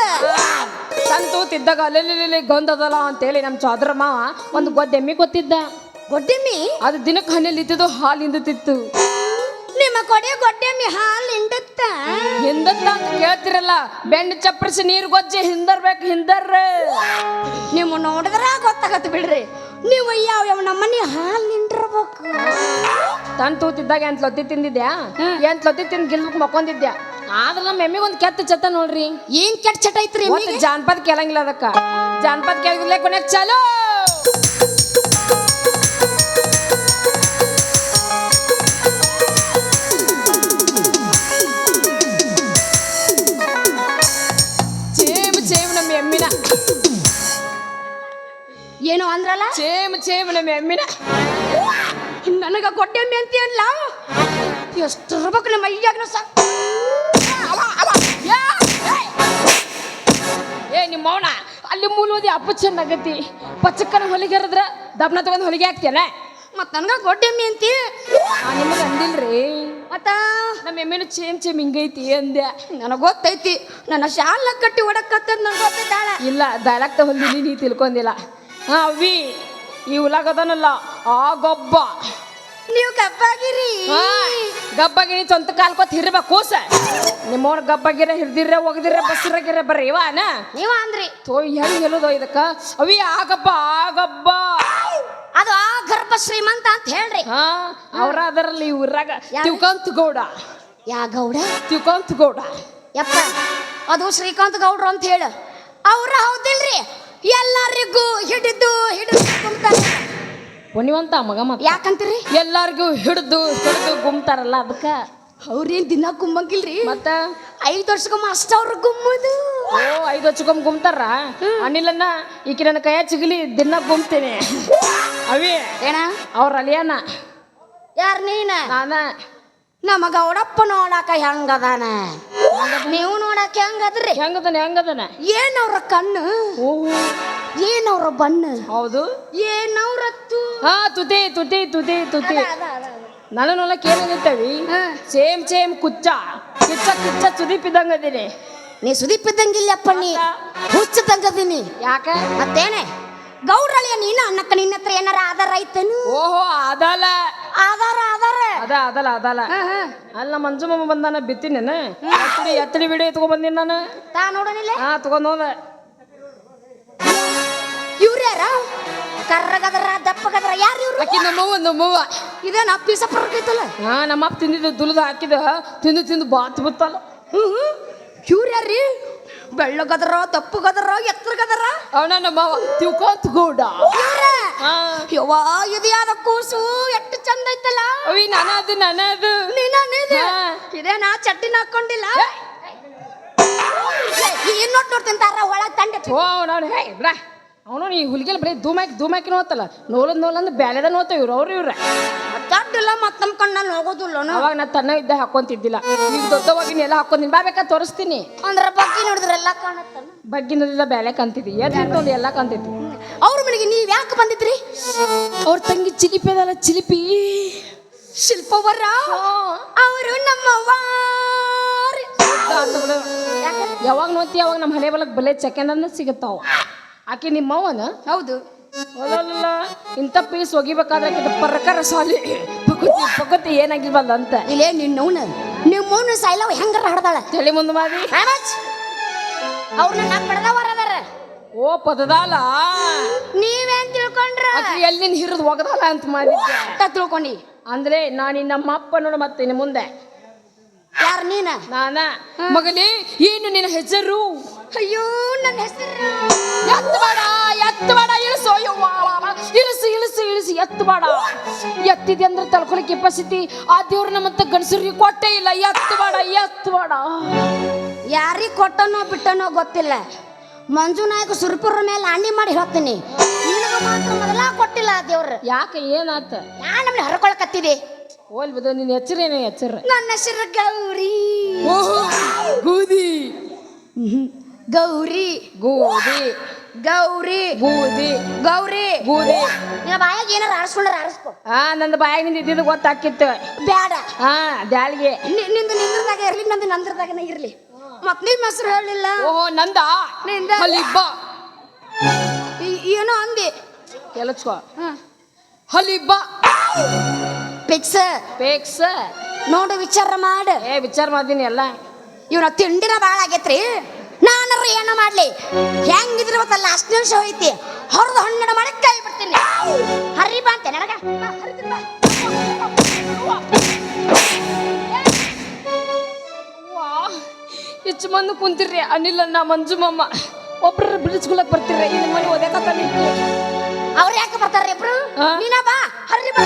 ತನ್ ತೂತಿದ್ದಾಗ ಅಲ್ಲಿ ಗೊಂದದಲ್ಲ ಅಂತೇಳಿ ನಮ್ಮ ಚೌದ್ರ ಮಾವ ಒಂದು ಗೊದ್ದೆಮ್ಮಿ ಗೊತ್ತಿದ್ದ ಗೊದ್ದೆಮ್ಮಿ? ಅದು ದಿನಕ್ಕೆ ಹನ್ನೆಲ್ಲಿ ಇತ್ತಿದ್ದು ಹಾಲಿಂದ ತಿತ್ತು. ನಿಮ್ಮ ಕೊಡೆ ಗೊಡ್ಡೆಮ್ಮಿ ಹಾಲು ಹಿಂಡತ್ತ? ಹಿಂದತ್ತ ಅಂತ ಕೇಳ್ತಿರಲ್ಲ ಬೆಣ್ಣೆ ಚಪ್ಪರಿಸಿ ನೀರು ಗೊಜ್ಜಿ ಹಿಂದರ್ಬೇಕು ಹಿಂದರ್ ನೀವು ನೋಡಿದ್ರ ಗೊತ್ತಾಗತ್ತೆ ಬಿಡ್ರಿ. ನೀವು ಯಾವ ಯಾವ ನಮ್ಮನೆ ಹಾಲು ನಿಂಡಿರ್ಬೇಕು ತನ್ ತೂತಿದ್ದಾಗ ಎಂತ ಲೊತ್ತಿ ತಿಂದಿದ್ಯಾ? ಎಂತ ಲೊತ್ತಿ ತಿಂದು ಗಿಲ್ಬೇಕು ಮಕ್ಕೊಂದಿದ್ಯಾ? ಆದ್ರೆ ನಮ್ಮ ಎಮ್ಮಿಗೆ ಒಂದು ಕೆತ್ತ ಚತ್ತ ನೋಡ್ರಿ. ಏನ್ ಕೆಟ್ಟ ಚಟ ಐತ್ರಿ ಜಾನಪದ ಕೇಳಂಗಿಲ್ಲ ಅದಕ್ಕ. ಜಾನಪದ ಕೇಳಿದ್ರೆ ಕೊನೆಗೆ ಚಾಲೋ! ಚೇಮ್ ಮೆಮ್ಮಿನ? ನನಗ ಗೊಡ್ಡೆಮ್ಮಿ ಮೆಂತಿ ಅಲ್ಲ? ಎಷ್ಟು ಇರ್ಬೇಕು ನಮ್ಮ ಅಯ್ಯಾಗ ಸಾ ಏ ನಿಮ್ಮ ಮೌನ ಅಲ್ಲಿ ಮೂಲೋದಿ ಅಪ್ಪು ಚೆನ್ನಾಗತಿ. ಪಚ್ಚಕ್ಕನ ಹೊಲಿಗೆ ಹರಿದ್ರ ದಬ್ನ ತಗೊಂಡು ಹೊಲಿಗೆ ಹಾಕ್ತೇನೆ. ಮತ್ತೆ ನನಗ ಗೊಡ್ಡೆಮ್ಮಿ ಅಂತಿ ನಿಮಗೆ ಅಂದಿಲ್ರಿ? ಮತ್ತ ನಮ್ಮ ಎಮ್ಮೆನು ಚೇಮ್ ಚೇಮ್ ಹಿಂಗೈತಿ ಅಂದೆ. ನನಗೆ ಗೊತ್ತೈತಿ. ನನ್ನ ಶಾಲ ಕಟ್ಟಿ ಒಡಕತ್ತದ, ನನಗೆ ಗೊತ್ತೈತಾಳ ಇಲ್ಲ ಡೈಲಾಗ್ತ ಹೊಂದಿನಿ ನೀ ತಿಳ್ಕೊಂಡಿಲ್ಲ. ಹಾಂ ಅವಿ ಈ ಉಲಾಗದನಲ್ಲ ಆ ಗೊಬ್ಬ. ನೀವು ಗಬ್ಬಾಗಿರಿ. ಹಾ, ಗಬ್ಬಗಿನಿ ಸ್ವಂತ ಕಾಲ್ಕೊತ್ ಹಿರ್ಬೇಕು ಕೂಸ. ನಿಮ್ಮವ್ರ ಗಬ್ಬಗಿರ ಹಿಡ್ದಿರ ಒಗದಿರ ಬಸ್ಸಿರಗಿರ ಬರ್ರಿ ಇವಾನ ನೀವ ಅಂದ್ರಿ. ತೋ ಹೆಂಗ್ ಹೇಳೋದು ಇದಕ್ಕ? ಅವಿ ಆ ಗಬ್ಬ ಆ ಗಬ್ಬ. ಅದು ಆ ಗರ್ಭ ಶ್ರೀಮಂತ ಅಂತ ಹೇಳ್ರಿ. ಹಾ ಅವ್ರ ಅದರಲ್ಲಿ ಊರಾಗ ತಿಳ್ಕೊಂತ ಗೌಡ. ಯಾ ಗೌಡ? ತಿಳ್ಕೊಂತ ಗೌಡ. ಯಪ್ಪ ಅದು ಶ್ರೀಕಾಂತ್ ಗೌಡ್ರು ಅಂತ ಹೇಳ. ಅವ್ರ ಹೌದಿಲ್ರಿ. ಎಲ್ಲರಿಗೂ ಹಿಡಿದು ಹಿಡಿದು ಕುಂತಾರೆ ಪುಣ್ಯವಂತ ಮಗ ಮತ್ತ. ಯಾಕಂತೀರಿ? ಎಲ್ಲಾರ್ಗೂ ಹಿಡಿದು ಹಿಡಿದು ಗುಮ್ತಾರಲ್ಲ ಅದಕ್ಕೆ. ಅವ್ರೇನ್ ದಿನ ಗುಮ್ಮಂಗಿಲ್ರಿ? ಮತ್ತ? ಐದು ವರ್ಷಕ್ಕೊಮ್ಮೆ ಅಷ್ಟ ಅವ್ರ ಗುಮ್ಮದು. ಓ ಐದು ವರ್ಷಕ್ಕೊಮ್ಮೆ ಗುಮ್ತಾರ? ಅನಿಲನ್ನ ಈಕಿ ನನ್ನ ಕೈಯ ಚಿಗಲಿ ದಿನ ಗುಮ್ತೀನಿ. ಅವಿ ಏನ? ಅವ್ರ ಅಲಿಯಾನ ಯಾರ ನೀನ? ನಾನ. ನಮಗ ಅವಡಪ್ಪ ನೋಡಾಕ ಹೆಂಗದಾನ? ನೀವು ನೋಡಕ್ ಹೆಂಗದ್ರಿ? ಹೆಂಗದನ ಹೆಂಗದನ? ಏನವ್ರ ಅವ್ರ ಕಣ್ಣು? ಓ ಏನವ್ರ ಬಣ್ಣ? ಹೌದು. ಏನವ್ರ ಹಾ ತುತಿ ತುತಿ ತುತಿ ತುಟಿ ನಾನು ನೋಡಕ್ ಏನಿರ್ತೇವಿ ಹಾ. ಸೇಮ್ ಸೇಮ್ ಕುಚ್ಚ. ಕಿಚ್ಚ ಕಿಚ್ಚ ಸುದೀಪ್ ಇದ್ದಂಗ ಅದೀನಿ ನೀ. ಸುದೀಪ್ ಇದ್ದಂಗಿಲ್ಲಪ್ಪ ನೀ ಹುಚ್ಚದಂಗದೀನಿ. ಯಾಕ? ಮತ್ತೇನೆ? ಗೌಡ್ರಳಿಯ ನೀನು? ಅಣ್ಣಕ್ಕ ನಿನ್ನ ಹತ್ರ ಏನಾರ ಆಧಾರ ಐತೇನು? ಓಹೋ ಅದಲ್ಲ ಆಧಾರ ಆಧಾರ. ಅದ ಅದಲ್ಲ ಅದಲ್ಲ. ಅಲ್ಲ ಮಂಜುಮ್ಮ ಬಂದಾನ ಬಿತ್ತಿನೇನ? ಎತ್ತಡಿ ಎತ್ತಡಿ ಬಿಡಿ ತಗೊಂಡ್ ಬಂದಿನಿ ನಾನು. ತಾ ನೋಡೋನಿಲ್ಲ? ಹಾ ತಗೊಂಡ್ ಹೋದ. ಇವ್ರ ಯಾರ? ಕರ್ರಗದ್ರ ದಪ್ಪಗದ್ರ ಯಾರು ಇವ್ರು? ಅಕ್ಕಿ ನಮ್ಮವ್ವ ನಮ್ಮವ್ವ. ಇದೇನ ಪೀಸ ಪರ್ಕೈತಲ್ಲ ಹಾ ನಮ್ಮಪ್ಪ ತಿಂದಿದ್ದು ದುಲ್ದ ಹಾಕಿದ ತಿಂದು ತಿಂದು ಬಾತ್ ಬಿತ್ತಲ್ಲ. ಇವ್ರು ಯಾರ್ರಿ? ಬೆಳ್ಳಗದರ ದಪ್ಪಗದರ ಎತ್ತರಗದರ? ಅವನ ನಮ್ಮವ್ವ ತಿಳ್ಕೊಂತ ಗೌಡ. ಯವ್ವಾ ಇದು ಕೂಸು? ಎಷ್ಟು ಚಂದ ಐತಲ್ಲ? ಅವಿ ನನದು ನನದು ನೀನ ಇದೇ ನಾ ಚಟ್ಟಿನ ಹಾಕೊಂಡಿಲ್ಲ? ಏನ್ ನೋಡ್ ನೋಡ್ತೀನಿ ತಾರ ಒಳಗ್ ತಂಡ ಓ ನಾನು ಹೇ ಬಿಡ ಅವನು ಈ ಹುಲಿಗೆಲ್ಲ ಬರೀ ಧೂಮಾಕಿ ಧೂಮಾಕಿ ನೋತಲ್ಲ ನೋಲದ್ ನೋಲಂದ್ ಬ್ಯಾಲೆದ ನೋತ ಇವ್ರು ಅವ್ರು ಇವ್ರ. ಚಡ್ಡಿಲ್ಲ ಮತ್ ನಮ್ ನಾನು ಹೋಗೋದಿಲ್ಲ ಅವಾಗ ನಾ ತನ್ನ ಇದ್ದ ಹಾಕೊಂತಿದ್ದಿಲ್ಲ. ಈಗ ದೊಡ್ಡವಾಗಿ ಎಲ್ಲ ಹಾಕೊಂತೀನಿ ಬಾ ಬೇಕಾ ತೋರಿಸ್ತೀನಿ. ಅಂದ್ರ ಬಗ್ಗೆ ನೋಡಿದ್ರೆ ಎಲ್ಲ ಕಾಣತ್ತಲ್ಲ ನೋಡಿದ್ರೆ ಬ್ಯಾಲೆ ಕಂತಿದ್ದಿ ಎದ್ದು ಎಲ್ಲ ಕಂತೈತಿ ಅವ್ರ ಮನೆಗೆ ನೀವ್ ಯಾಕೆ ಬಂದಿದ್ರಿ? ಅವ್ರ ತಂಗಿ ಚಿಲಿಪಿ ಅದಲ್ಲ ಚಿಲಿಪಿ. ಶಿಲ್ಪವರ. ಅವರು ನಮ್ಮವ್ವ. ಯಾವಾಗ ನೋಡ್ತಿ ಅವಾಗ ನಮ್ಮ ಹಳೆ ಬಲಕ್ ಬಲೆ ಸೆಕೆಂಡ್ ಸಿಗುತ್ತಾವ. ಆಕೆ ನಿಮ್ಮವನ ಹೌದು. ಅಲ್ಲಲ್ಲ ಇಂಥ ಪೀಸ್ ಒಗಿಬೇಕಾದ್ರೆ ಪರಕರ ಪರ್ಕರ ಸಾಲಿ. ಪಕುತಿ ಪಕುತಿ ಏನಾಗಿಲ್ವಲ್ಲ ಅಂತ ಇಲ್ಲೇ ನಿನ್ನವನ? ನಿಮ್ಮ ಮೌನ ಸಾಯ್ಲವ ಹೆಂಗಾರ ಹಡ್ದಾಳ? ತಲೆ ಮುಂದೆ ಮಾಡಿ ಅವ್ರನ್ನ ನಾ ಪಡೆದವರ ಅದಾರ ಓ ಪದದಾಲ. ನೀವೇನ್ ತಿಳ್ಕೊಂಡ್ರ? ಎಲ್ಲಿ ಎಲ್ಲಿನ ಹಿರಿದು ಒಗದಲ್ಲ ಅಂತ ಮಾಡಿದ್ದೆ. ಅಂತ ತಿಳ್ಕೊಂಡಿ. ಅಂದ್ರೆ ನಾನು ನಮ್ಮ ಅಪ್ಪ ನೋಡು ಮತ್ತೆ ಇನ್ನು ಮುಂದೆ. ಯಾರು ನೀನ? ನಾನ? ಮಗನೇ ಏನು ನಿನ್ನ ಹೆಸರು ಅಯ್ಯೋ ನನ್ನ ಹೆಸರು. ಎತ್ತು ಎತ್ತಬೇಡ ಎತ್ತು ಬೇಡ ಇಳಿಸು. ಯವ್ವ, ಇಳಿಸು ಇಳಿಸು ಇಳಿಸು ಎತ್ತು ಬೇಡ. ಎತ್ತಿದೆ ಅಂದ್ರೆ ತಳ್ಕೊಳಕ್ ಕೆಪಾಸಿಟಿ ಆ ದೇವ್ರ ನಮ್ಮಂತ ಗಂಡಸರಿಗೆ ಕೊಟ್ಟೇ ಇಲ್ಲ. ಎತ್ತು ಬೇಡ ಎತ್ತು ಬೇಡ. ಯಾರಿಗ್ ಕೊಟ್ಟನೋ ಬಿಟ್ಟನೋ ಗೊತ್ತಿಲ್ಲ. ಮಂಜು ನಾಯಕ ಸುರ್ಪುರ ಮೇಲೆ ಅಣ್ಣಿ ಮಾಡಿ ಹೇಳ್ತೀನಿ. ನಿನಗ ಮಾತ್ರ ಮೊದಲ ಕೊಟ್ಟಿಲ್ಲ ದೇವ್ರ. ಯಾಕೆ ಏನಾತ ಯಾ ನಮ್ಮನ್ನ ಹರ್ಕೊಳಕತ್ತಿದೆ ಹೋಲ್ ಬಿಡು ನಿನ್ನ ಎಚ್ಚರೇನೆ ಎಚ್ಚರ ನನ್ನ ಹೆಸರು ಗೌರಿ. ಓಹೋ ಗೂದಿ. ಗೌರಿ. ಗೋಧಿ ಗೌರಿ. ಬೂದಿ ಗೌರಿ. ಬೂದಿ ನಿನ್ನ ಬಾಯಾಗ ಏನಾರ ಆರಿಸ್ಕೊಂಡ್ರೆ ಆರಿಸ್ಕೊ. ಹಾ ನಂದು ಬಾಯಾಗ ನಿಂದ ಇದ್ದಿದ್ದು ಗೊತ್ತಾಕಿತ್ತು ಬ್ಯಾಡ. ಹಾ ದ್ಯಾಳಿಗೆ ನಿ- ನಿಂದು ನಿಂದ್ರದಾಗ ಇರ್ಲಿ ನಂದು ನಂದ್ರದಾಗನ ಇರ್ಲಿ. ಮತ್ ನಿಮ್ಮ ಹೆಸರು ಹೇಳಿಲ್ಲ ಓಹೋ ನಂದ? ನಿಂದ. ಹಲಿಬ್ಬ. ಈ- ಏನೋ ಅಂದಿ. ಕೆಲಚ್ಕೋ ಹಲಿಬ್ಬ. ಪಿಕ್ಸ್. ಪೇಕ್ಸ್. ನೋಡು ವಿಚಾರ ಮಾಡ. ಏ ವಿಚಾರ ಮಾಡ್ತೀನಿ ಎಲ್ಲ. ಇವನ ತಿಂಡಿನ ಬಾಳ ಆಗೈತ್ರಿ. ಏನೋ ಮಾಡ್ಲಿ. ಹೆಂಗಿದ್ರೆ ಇವತ್ತಲ್ಲ ಅಷ್ಟು ನಿಮಿಷ ಹೋಯ್ತಿ. ಹೊರದು ಹಣ್ಣು ಮಾಡಿ ಕೈ ಬಿಡ್ತೀನಿ. ಹರಿ ಬಾ ಅಂತೆ ನನಗ. ಹೆಚ್ಚು ಮಂದಿ ಕುಂತಿರ್ರಿ ಅನಿಲ್ ಅಣ್ಣ ಮಂಜು ಮಮ್ಮ ಒಬ್ರ ಬಿಡಿಸ್ಕೊಳಕ್ ಬರ್ತಿರ್ರಿ ಇಲ್ಲಿ ಮನೆ ಓದಕತ್ತ ಅವ್ರು ಯಾಕೆ ಬರ್ತಾರ್ರಿ ಇಬ್ರು. ನೀನ ಬಾ ಹರಿ ಬಾ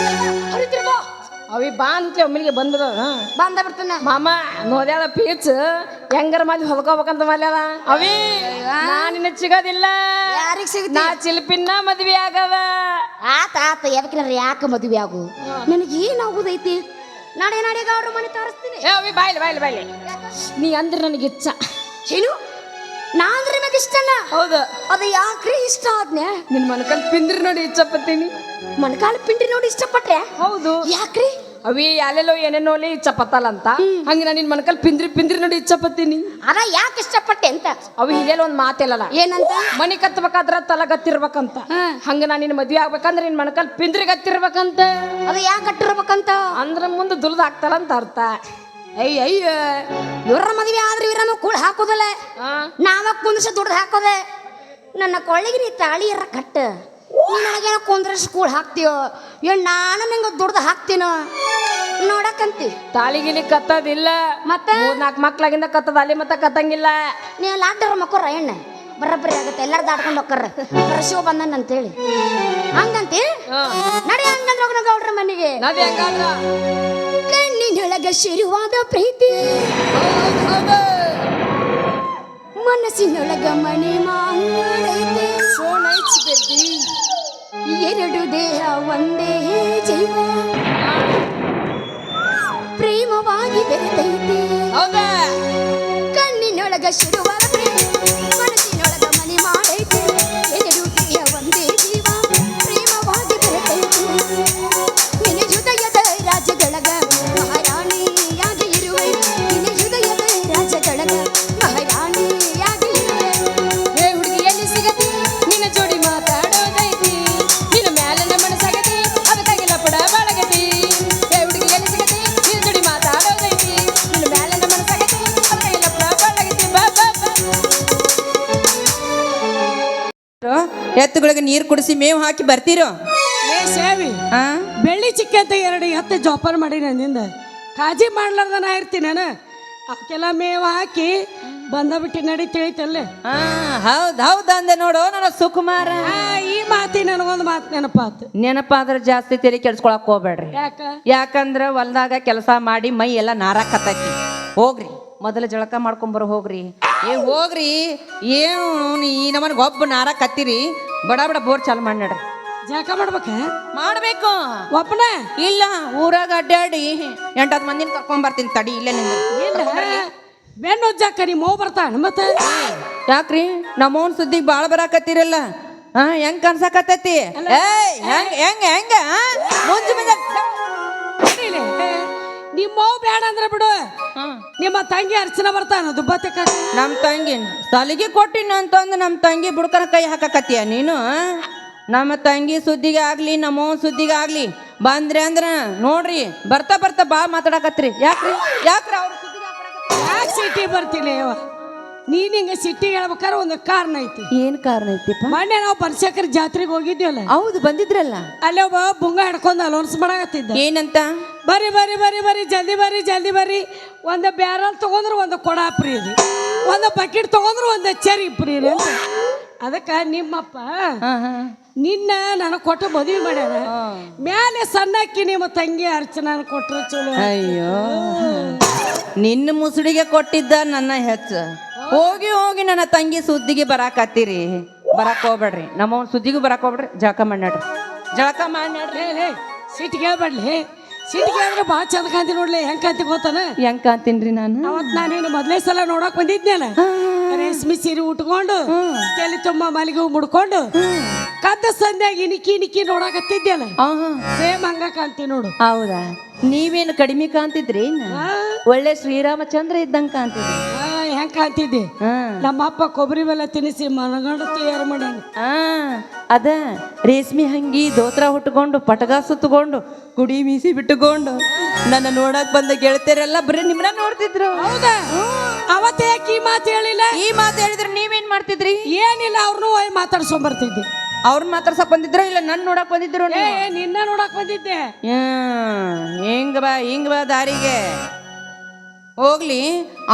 ಹರಿತಿರ್ಬೋ. ಅವಿ ಬಾ ಅಂತ ಒಮ್ಮಿಗೆ ಬಂದ್ರ ಬಂದ ಬಿಡ್ತಾನ. ಮಾಮ ನೋಡ್ಯಾಳ ಪೀಚ್ ಹೆಂಗರ ಮಾಡಿ ಹೊಲ್ಕೋಬೇಕಂತ ಮಾಲ್ಯಾಳ ಅವಿ ನಾನಿನ್ನ ಸಿಗೋದಿಲ್ಲ ಯಾರಿಗೆ ಸಿಗುತ್ತೆ ನಾ ಚಿಲ್ಪಿನ್ನ ಮದ್ವೆ ಆಗವ. ಆತ ಆತ ಎದಕ್ಕಿನಾರ ಯಾಕೆ ಮದುವೆ ಆಗು? ನನಗೆ ಏನಾಗುದೈತಿ ನಾಳೆ ನಾಳೆ ಅವ್ರ ಮನೆ ತೋರಿಸ್ತೀನಿ. ಏ ಅವಿ ಬಾಯ್ಲಿ ಬಾಯ್ಲಿ ಬಾಯ್ಲಿ. ನೀ ಅಂದ್ರೆ ನನಗೆ ಇಚ್ಛ. ಏನು? ನಾ ಅಂದ್ರೆ ಇಷ್ಟ ಇಷ್ಟನ? ಹೌದು. ಅದು ಯಾಕ್ರಿ ಇಷ್ಟ ಆದ್ನೆ? ನಿನ್ ಮನಕಲ್ ಪಿಂದ್ರಿ ನೋಡಿ ಇಚ್ಛಪತ್ತೀನಿ ಪತ್ತೀನಿ ಪಿಂಡ್ರಿ ಪಿಂಡಿ ನೋಡಿ ಇಷ್ಟಪಟ್ರೆ ಹೌದು. ಯಾಕ್ರಿ? ಅವಿ ಅಲ್ಲೆಲ್ಲೋ ಏನೇನೋ ಅಲ್ಲಿ ಪತ್ತಲ್ಲ ಅಂತ ಹಂಗೆ ನಾನು ನಿನ್ ಮನಕಲ್ ಪಿಂದ್ರಿ ಪಿಂದ್ರಿ ನೋಡಿ ಇಚ್ಛಪತ್ತೀನಿ. ಅದ ಯಾಕೆ ಇಷ್ಟಪಟ್ಟೆ ಅಂತ? ಅವಿ ಇಲ್ಲೆಲ್ಲ ಒಂದು ಮಾತಿಲ್ಲಲ್ಲ ಏನಂತ? ಮನಿ ತಲ ತಲಗತ್ತಿರ್ಬೇಕಂತ ಹಂಗ ನಾನು ನಿನ್ನ ಮದ್ವೆ ಆಗ್ಬೇಕಂದ್ರೆ ನಿನ್ ಮನಕಲ್ ಪಿಂದ್ರಿ ಗತ್ತಿರ್ಬೇಕಂತ. ಅದು ಯಾಕೆ ಕಟ್ಟಿರ್ಬೇಕಂತ ಅಂದ್ರ ಮುಂದೆ ದುಲ್ದ ಆಗ್ತಾಳ ಅಂತ ಅರ್ಥ. ಅಯ್ಯ ಅಯ್ಯ ಇವ್ರ ಮದುವೆ ಆದ್ರೆ ಇವ್ರ ಕೂಡ ಹಾಕೋದಲ್ಲ? ನಾವ ಕುಂದಿಸಿ ದುಡ್ದು ಹಾಕೋದೆ? ನನ್ನ ಕೊಳ್ಳಿಗೆ ನೀ ತಾಳಿ ಇರ ಕಟ್ಟ. ನೀ ನನಗೇನೋ ಕುಂದ್ರಸ್ ಕೂಡ ಹಾಕ್ತೀಯೋ? ಏನ್ ನಾನು ನಿಂಗೆ ದುಡ್ದು ಹಾಕ್ತೀನೋ? ನೋಡಕ್ಕಂತಿ ತಾಳಿಗಿಲಿ ಕತ್ತದಿಲ್ಲ. ಮತ್ತ? ನಾಲ್ಕು ಮಕ್ಳಾಗಿಂದ ಕತ್ತದ ಅಲ್ಲಿ ಮತ್ತ ಕತ್ತಂಗಿಲ್ಲ. ನೀವು ಲಾಕ್ಡೌನ್ ಮಕ್ಕೋರ ಹೆಣ್ಣ ಬರಬ್ಬರಿ ಆಗುತ್ತೆ ಎಲ್ಲಾರು ದಾಟ್ಕೊಂಡು ಹೋಗ್ತಾರ ಶಿವ ಬಂದನ್ ಅಂತೇಳಿ ಹಂಗಂತಿ. ನಡಿ ಹಂಗಂದ್ರ ಹೋಗೋಣ ಗೌಡ್ರ ಮನೆಗೆ. ಹೆಂಗಾದ್ರ ಕಣ್ಣಿನೊಳಗ ಶಿರುವಾದ ಪ್ರೀತಿ. ಮನಸ್ಸಿನೊಳಗ ಮನೆ ನೈಸ್ ಬೇಬಿ. ಎರಡು ದೇಹ ಒಂದೇ ಜೀವ. ಪ್ರೇಮವಾಗಿ ಬೆರೆತೈತೆ. ಹೌದಾ? ಕಣ್ಣಿನೊಳಗ ಶಿರುವಾದ ನೀರು ಕುಡಿಸಿ ಮೇವು ಹಾಕಿ ಬರ್ತೀರೋ? ಏ ಸೇವಿ ಬೆಳ್ಳಿ ಚಿಕ್ಕ ಅಂತ ಎರಡು ಎತ್ತು ಜೋಪಾನ ಮಾಡಿ ನನ್ನಿಂದ ಕಾಜಿ ಮಾಡ್ಲಾರ್ದ ನಾ ಇರ್ತೀನಿ ನಾನು. ಅವಕ್ಕೆಲ್ಲ ಮೇವು ಹಾಕಿ ಬಂದ ಬಿಟ್ಟು ನಡಿ ತಿಳಿತಲ್ಲೇ. ಆ, ಹೌದ್ ಹೌದ್ ಅಂದೆ ನೋಡು ನನ್ನ ಸುಕುಮಾರ. ಆ, ಈ ಮಾತಿ ನನಗೊಂದು ಮಾತು ನೆನಪಾತು ನೆನಪಾದ್ರೆ ಜಾಸ್ತಿ ತಲೆ ಕೆಡ್ಸ್ಕೊಳಕ್ ಹೋಗ್ಬೇಡ್ರಿ. ಯಾಕ? ಯಾಕಂದ್ರ ಹೊಲ್ದಾಗ ಕೆಲಸ ಮಾಡಿ ಮೈ ಎಲ್ಲ ನಾರಾಕತ್ತೈತಿ. ಹೋಗ್ರಿ ಮೊದಲ ಜಳಕ ಮಾಡ್ಕೊಂಬರ ಹೋಗ್ರಿ. ಏ ಹೋಗ್ರಿ ಏನು ಈ ನಮ್ಮನ್ ಒಬ್ಬ ನಾರಾಕತ್ತೀರಿ? ಬಡ ಬಡ ಬೋರ್ ಚಾಲು ಮಾಡಿ ನಡ್ರಿ. ಜಾಕ ಮಾಡ್ಬೇಕ? ಮಾಡ್ಬೇಕು. ಒಪ್ಪನ ಇಲ್ಲ ಊರಾಗ ಅಡ್ಡಾಡಿ ಎಂಟತ್ತು ಮಂದಿನ ಕರ್ಕೊಂಡ್ ಬರ್ತೀನಿ ತಡಿ ಇಲ್ಲೇ ನಿಂದ ಇಲ್ಲ ಬೆನ್ನು ಜಾಕ ನಿಮ್ಮ ಮೋ ಬರ್ತಾನ ಮತ್ತೆ? ಯಾಕ್ರಿ? ನಮ್ಮವನ್ ಸುದ್ದಿ ಭಾಳ ಬರಾಕತ್ತೀರಲ್ಲ? ಹಾ ಹೆಂಗ್ ಕನ್ಸಾಕತ್ತೈತಿ ಏಯ್ ಹೆಂಗ್ ಹೆಂಗ್ ಹೆಂಗ ಮುಂಜ ಮುಂಜು ಮುಂಜಾನೆ ನಡೀಲಿ. ನಿಮ್ಮ ಮೌ ಬೇಡ ಅಂದ್ರೆ ಬಿಡು. ನಿಮ್ಮ ತಂಗಿ ಅರ್ಚನ ಬರ್ತಾನ ದುಬ್ಬತ್ತೆ ನಮ್ಮ ತಂಗಿ ಸಲಿಗೆ ಕೊಟ್ಟಿನ ಅಂತಂದು ನಮ್ಮ ತಂಗಿ ಬುಡ್ಕನ ಕೈ ಹಾಕಕತ್ತೀಯ ನೀನು? ನಮ್ಮ ತಂಗಿ ಸುದ್ದಿಗೆ ಆಗ್ಲಿ ನಮ್ಮ ಸುದ್ದಿಗೆ ಆಗ್ಲಿ ಬಂದ್ರಿ ಅಂದ್ರ ನೋಡ್ರಿ ಬರ್ತಾ ಬರ್ತಾ ಬಾ ಮಾತಾಡಕತ್ರಿ. ಯಾಕ್ರಿ? ಯಾಕ್ರಿ ಅವ್ರ ಯಾಕೆ ಸಿಟಿ ಬರ್ತೀನಿ ಯವ್ವ? ನೀನ್ ಹಿಂಗ ಸಿಟ್ಟಿ ಹೇಳ್ಬೇಕಾದ್ರೆ ಒಂದು ಕಾರಣ ಐತಿ. ಏನ್ ಕಾರಣ ಐತಿ ಮೊನ್ನೆ ನಾವು ಬನಶಂಕರ ಜಾತ್ರೆಗೆ ಹೋಗಿದ್ದೇವಲ್ಲ. ಹೌದು ಬಂದಿದ್ರಲ್ಲ. ಅಲ್ಲೇ ಒಬ್ಬ ಬುಂಗ ಹಿಡ್ಕೊಂಡು ಅಲೋನ್ಸ್ ಮಾಡಕತ್ತಿದ್ದ. ಏನಂತ? ಬರ್ರಿ ಬರ್ರಿ ಬರ್ರಿ ಬರಿ ಜಲ್ದಿ ಬರ್ರಿ ಜಲ್ದಿ ಬರಿ ಒಂದು ಬ್ಯಾರಲ್ ತಗೊಂಡ್ರು ಒಂದು ಕೊಡ ಪ್ರೀ ರೀ ಒಂದು ಬಕೆಟ್ ತಗೊಂಡ್ರು ಒಂದು ಚರಿ ಪ್ರೀ ಅದಕ್ಕೆ ನಿಮ್ಮಪ್ಪ ನಿನ್ನ ನನಗೆ ಕೊಟ್ಟು ಮದುವೆ ಮಾಡ್ಯಾರ. ಮ್ಯಾಲೆ ಸಣ್ಣಕ್ಕಿ ನಿಮ್ಮ ತಂಗಿ ಅರ್ಚನ ಕೊಟ್ಟರು ಚಲೋ ಅಯ್ಯೋ. ನಿನ್ನ ಮುಸುಡಿಗೆ ಕೊಟ್ಟಿದ್ದ ನನ್ನ ಹೆಚ್ಚು. ಹೋಗಿ ಹೋಗಿ ನನ್ನ ತಂಗಿ ಸುದ್ದಿಗೆ ಬರಾಕತ್ತೀರಿ ಬರಾಕ್ ಹೋಗ್ಬೇಡ್ರಿ. ನಮ್ಮ ಸುದ್ದಿಗೂ ಬರಾಕ್ ಹೋಗ್ಬೇಡ್ರಿ. ಜಳಕ ಮಾಡ್ನಾಡ್ರಿ ನಡ್ರಿ. ಜಳಕ ಮಾಡ್ನಾಡ್ರಿ ಸಿಟ್ಟಿಗೆ ಹೇಳ್ಬೇಡ್ಲಿ ಸಿಟ್ಟಿಗೆ ಅಂದ್ರೆ ಭಾಳ ಚಂದ ಕಾಂತಿ ನೋಡ್ಲಿ ಹೆಂಗ್ ಕಾಂತಿ ಗೊತ್ತಾನ? ಹೆಂಗ್ ಕಾಂತೀನ್ರಿ ನಾನು? ಅವತ್ ನಾನೇನು ಮೊದಲೇ ಸಲ ನೋಡಕ್ ಬಂದಿದ್ನಲ್ಲ? ರೇಷ್ಮೆ ಸೀರೆ ಉಟ್ಕೊಂಡು ತಲೆ ತುಂಬ ಮಲ್ಲಿಗೆ ಹೂ ಮುಡ್ಕೊಂಡು ಕದ್ದ ಸಂಧ್ಯಾಗ ಇನಿಕಿ ಇನಿಕಿ ನೋಡಾಕತ್ತಿದ್ಯಲ್ಲ? ಸೇಮ್ ಹಂಗ ಕಾಂತಿ ನೋಡು. ಹೌದಾ? ನೀವೇನು ಕಡಿಮೆ ಕಾಣ್ತಿದ್ರಿ? ಒಳ್ಳೆ ಶ್ರೀರಾಮಚಂದ್ರ ಇದ್ದಂಗ ಕಾಂತಿದ್ರಿ ಆ, ಹೆಂಗ್ ಕಾಂತಿದ್ದೆ ಹಾ. ನಮ್ಮ ಅಪ್ಪ ಕೊಬ್ಬರಿ ಬೆಲ್ಲ ತಿನ್ನಿಸಿ ಮನಗಂಡು ತಯಾರು ಮಾಡ ಆ ಅದ ರೇಷ್ಮೆ ಹಂಗಿ ದೋತ್ರ ಹುಟ್ಕೊಂಡು ಪಟಗ ಸುತ್ತಕೊಂಡು ಗುಡಿ ಮೀಸಿ ಬಿಟ್ಟುಕೊಂಡು ನನ್ನ ನೋಡಕ್ ಬಂದ ಗೆಳತಿಯರೆಲ್ಲ ಬರೀ ನಿಮ್ಮನ್ನ ನೋಡ್ತಿದ್ರು. ಹೌದಾ? ಅವತ್ತೇ ಯಾಕೆ ಈ ಮಾತು ಹೇಳಿಲ್ಲ? ಈ ಮಾತು ಹೇಳಿದ್ರೆ ನೀವೇನ್ ಮಾಡ್ತಿದ್ರಿ? ಏನಿಲ್ಲ ಅವ್ರನ್ನೂ ಹೋಗಿ ಮಾತಾಡ್ಸೋ ಬರ್ತಿದ್ದೆ. ಅವ್ರನ್ನ ಮಾತಾಡ್ಸಕ್ ಬಂದಿದ್ರ ಇಲ್ಲ ನನ್ ನೋಡಕ್ ಬಂದಿದ್ರು ಏ ನಿನ್ನ ನೋಡಕ್ ಬಂದಿದ್ದೆ. ಹಿಂಗ ಬಾ ಹಿಂಗ ಬಾ ದಾರಿಗೆ. ಹೋಗ್ಲಿ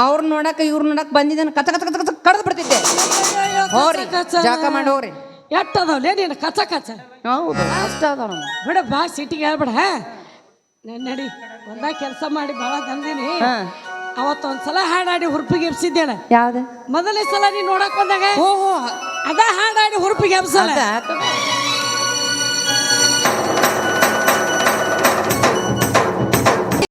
ಅವ್ರ ನೋಡಕ್ ಇವ್ರ ನೋಡಕ್ ಬಂದಿದ್ದಾನ ಕಚ ಕಚ ಕಚ ಕಚ ಕಡ್ದು ಬಿಡ್ತಿದ್ದೆ. ಹೋರಿ ಜಾಕ ಮಾಡಿ ಹೋಗ್ರಿ. ಎಟ್ಟದವ್ಲೇ ನೀನು? ಕಚ ಕಚ. ಹೌದು. ಅಷ್ಟ ಅದಾವ ಬಿಡ ಬಾ ಸಿಟಿಗೆ ಹೇಳ್ಬಿಡ ಹಾ? ನಡಿ ಒಂದ ಕೆಲಸ ಮಾಡಿ ಭಾಳ ತಂದೀನಿ ಹಾ. ಅವತ್ತೊಂದ್ಸಲ ಹಾಡಾಡಿ ಹುರುಪಿಗೆ ಎಬ್ಸಿದ್ದೇನೆ. ಯಾವ್ದು? ಮೊದಲನೇ ಸಲ ನೀನ್ ನೋಡಕ್ ಬಂದಾಗ? ಓಹೋ. ಅದ ಹಾಡಾಡಿ ಹುರುಪಿಗೆ ಎಬ್ಸಲ್ಲ.